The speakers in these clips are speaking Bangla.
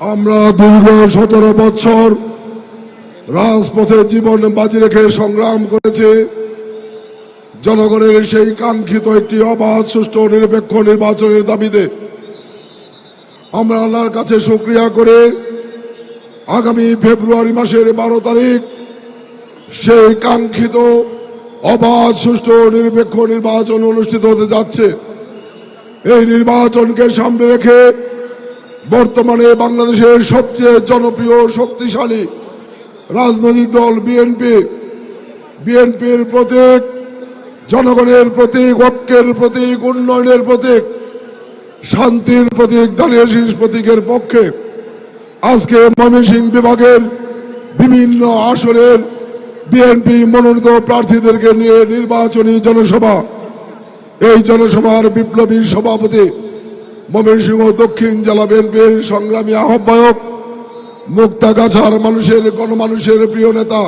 আমরা দীর্ঘ সতেরো বছর রাজপথে জীবন বাজি রেখে সংগ্রাম করেছে। জনগণের সেই কাঙ্ক্ষিত একটি অবাধ, সুষ্ঠু, নিরপেক্ষ নির্বাচনের দাবিতে আমরা আল্লাহর কাছে শুক্রিয়া করে। আগামী ফেব্রুয়ারি মাসের বারো তারিখ সেই কাঙ্ক্ষিত, অবাধ, সুষ্ঠু, নিরপেক্ষ নির্বাচন অনুষ্ঠিত হতে যাচ্ছে। এই নির্বাচনকে সামনে রেখে বর্তমানে বাংলাদেশের সবচেয়ে জনপ্রিয় শক্তিশালী রাজনৈতিক দল বিএনপি বিএনপির প্রতীক, জনগণের প্রতীক, ঐক্যের প্রতীক, উন্নয়নের প্রতীক, শান্তির প্রতীক, দানের শীষ প্রতীকের পক্ষে আজকে ময়মনসিংহ বিভাগের বিভিন্ন আসনের বিএনপি মনোনীত প্রার্থীদেরকে নিয়ে নির্বাচনী জনসভা। এই জনসভার বিপ্লবী সভাপতি ময়মনসিংহ দক্ষিণ জেলা বিএনপির সংগ্রামী আহ্বায়ক, মুক্তাগাছার মানুষের, গণমানুষের প্রিয় নেতা,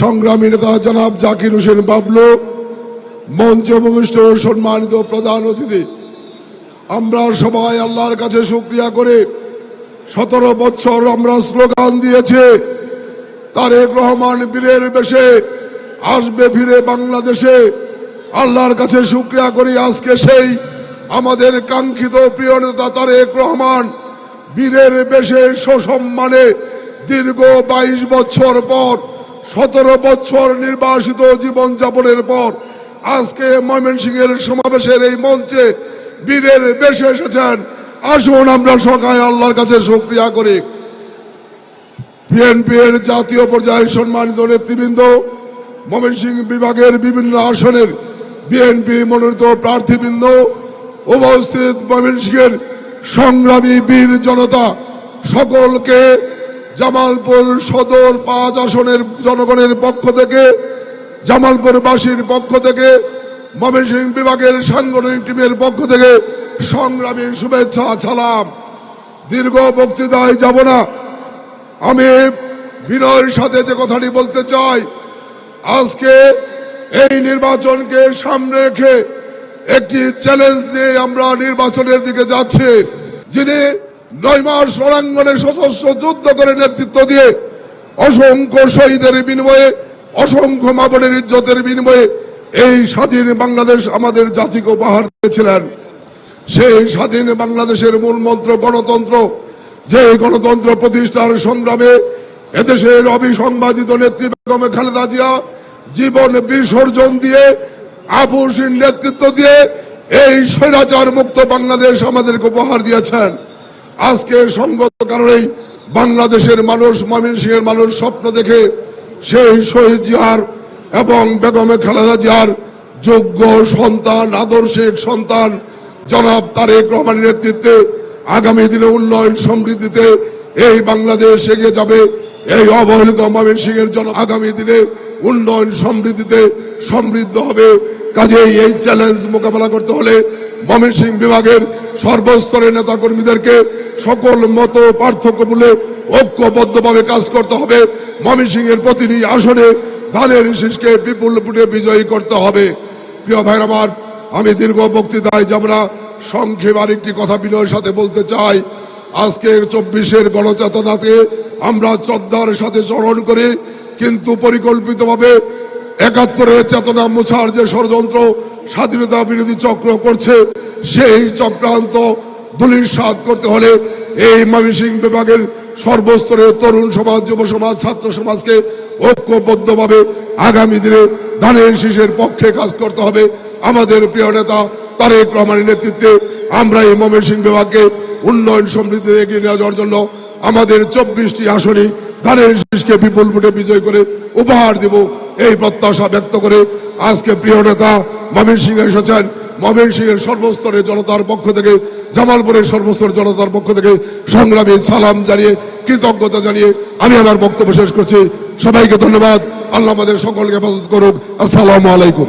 সংগ্রামী নেতা জনাব জাকির হোসেন বাবলু, মঞ্চ ভূমিষ্ঠ সম্মানিত প্রধান অতিথি। আমরা সবাই আল্লাহর কাছে শুক্রিয়া করে সতেরো বছর আমরা স্লোগান দিয়েছে, তারেক রহমান বীরের বেশে আসবে ফিরে বাংলাদেশে। আল্লাহর কাছে শুক্রিয়া করি আজকে সেই আমাদের কাঙ্ক্ষিত প্রিয় নেতা তারেক রহমান বীরের বেশে সসম্মানে দীর্ঘ বাইশ বছর পর, সতেরো বছর নির্বাসিত জীবন যাপনের পর, আজকে ময়মনসিংহের সমাবেশের এই মঞ্চে বীরের বেশে এসেছেন। আসুন আমরা সকালে আল্লাহর কাছে শুক্রিয়া করি। বিএনপির জাতীয় পর্যায়ে সম্মানিত নেতৃবৃন্দ, ময়মনসিংহ বিভাগের বিভিন্ন আসনের বিএনপি মনোনীত প্রার্থীবৃন্দ উপস্থিত ময়মনসিংহের সংগ্রামী বীর জনতা সকলকে জামালপুর সদর পাঁচ আসনের জনগণের পক্ষ থেকে, জামালপুরবাসীর পক্ষ থেকে ময়মনসিংহ বিভাগের সাংগঠনিক টিমের পক্ষ থেকে সংগ্রামী শুভেচ্ছা ছালাম দীর্ঘ বক্তৃতায় যাব না। আমি বিনয়ের সাথে যে কথাটি বলতে চাই, আজকে এই নির্বাচনকে সামনে রেখে একটি চ্যালেঞ্জ নিয়ে আমরা নির্বাচনের দিকে যাচ্ছি। যিনি নয় মাস রণাঙ্গনে সশস্ত্র যুদ্ধ করে নেতৃত্ব দিয়ে অসংখ্য শহীদের বিনিময়ে, অসংখ্য মাবনের ইজ্জতের বিনিময়ে এই স্বাধীন বাংলাদেশ আমাদের জাতিকে উপহার দিয়েছিলেন। সেই স্বাধীন বাংলাদেশের মূল মন্ত্র গণতন্ত্র, যে গণতন্ত্র প্রতিষ্ঠার সংগ্রামে এদেশের অবিসংবাদিত নেত্রী বেগমে খালেদা জিয়া জীবন বিসর্জন দিয়ে আপুসীন নেতৃত্ব দিয়ে এই স্বৈরাচার মুক্ত বাংলাদেশ আমাদেরকে উপহার দিয়েছেন। আজকে সঙ্গত কারণেই বাংলাদেশের মানুষ, ময়মনসিংহের মানুষ স্বপ্ন দেখে সেই শহীদ জিয়ার এবং বেগমে খালেদা জিয়ার যোগ্য সন্তান, আদর্শিক সন্তান জনাব তারেক রহমানের নেতৃত্বে আগামী দিনে উন্নয়ন সমৃদ্ধিতে এই বাংলাদেশ এগিয়ে যাবে। এই অবহেলিত ময়মনসিংহের জন আগামী দিনে উন্নয়ন সমৃদ্ধিতে সমৃদ্ধ হবে। কাজেই এই চ্যালেঞ্জ মোকাবেলা করতে হলে ময়মনসিংহ বিভাগের সর্বস্তরের নেতা কর্মীদেরকে সকল মত পার্থক্য বলে ঐক্যবদ্ধভাবে কাজ করতে হবে। ময়মনসিংহের প্রতিটি আসনে ধানের শীষকে বিপুল ফুটে বিজয়ী করতে হবে। প্রিয় ভাইর আমার, আমি দীর্ঘ বক্তৃতায় যাব না। সংক্ষেপ আরেকটি কথা বিনয়ের সাথে বলতে চাই। আজকে চব্বিশের গণচেতনাতে আমরা শ্রদ্ধার সাথে স্মরণ করি, কিন্তু পরিকল্পিতভাবে একাত্তরের চেতনা মোছার যে ষড়যন্ত্র, স্বাধীনতা বিরোধী চক্র করছে, সেই চক্রান্ত দলিল সাধ করতে হলে এই ময়মনসিংহ বিভাগের সর্বস্তরে তরুণ সমাজ, যুব সমাজ, ছাত্র সমাজকে ঐক্যবদ্ধভাবে আগামী দিনে ধানের শীষের পক্ষে কাজ করতে হবে। আমাদের প্রিয় নেতা তারেক রহমানের নেতৃত্বে আমরা এই ময়মনসিংহ বিভাগকে উন্নয়ন সমৃদ্ধি এগিয়ে নিয়ে যাওয়ার জন্য আমাদের চব্বিশটি আসনই ধানের শীষকে বিপুল ভোটে বিজয় করে উপহার দেব। এই প্রত্যাশা ব্যক্ত করে আজকে প্রিয় নেতা মমিন সিং এসেছেন। মমিন সিং এর সর্বস্তরের জনতার পক্ষ থেকে, জামালপুরের সর্বস্তরের জনতার পক্ষ থেকে সংগ্রামী সালাম জানিয়ে, কৃতজ্ঞতা জানিয়ে আমি আমার বক্তব্য শেষ করছি। সবাইকে ধন্যবাদ। আল্লাহ আমাদের সকলকে হেফাজত করুক। আসসালামু আলাইকুম।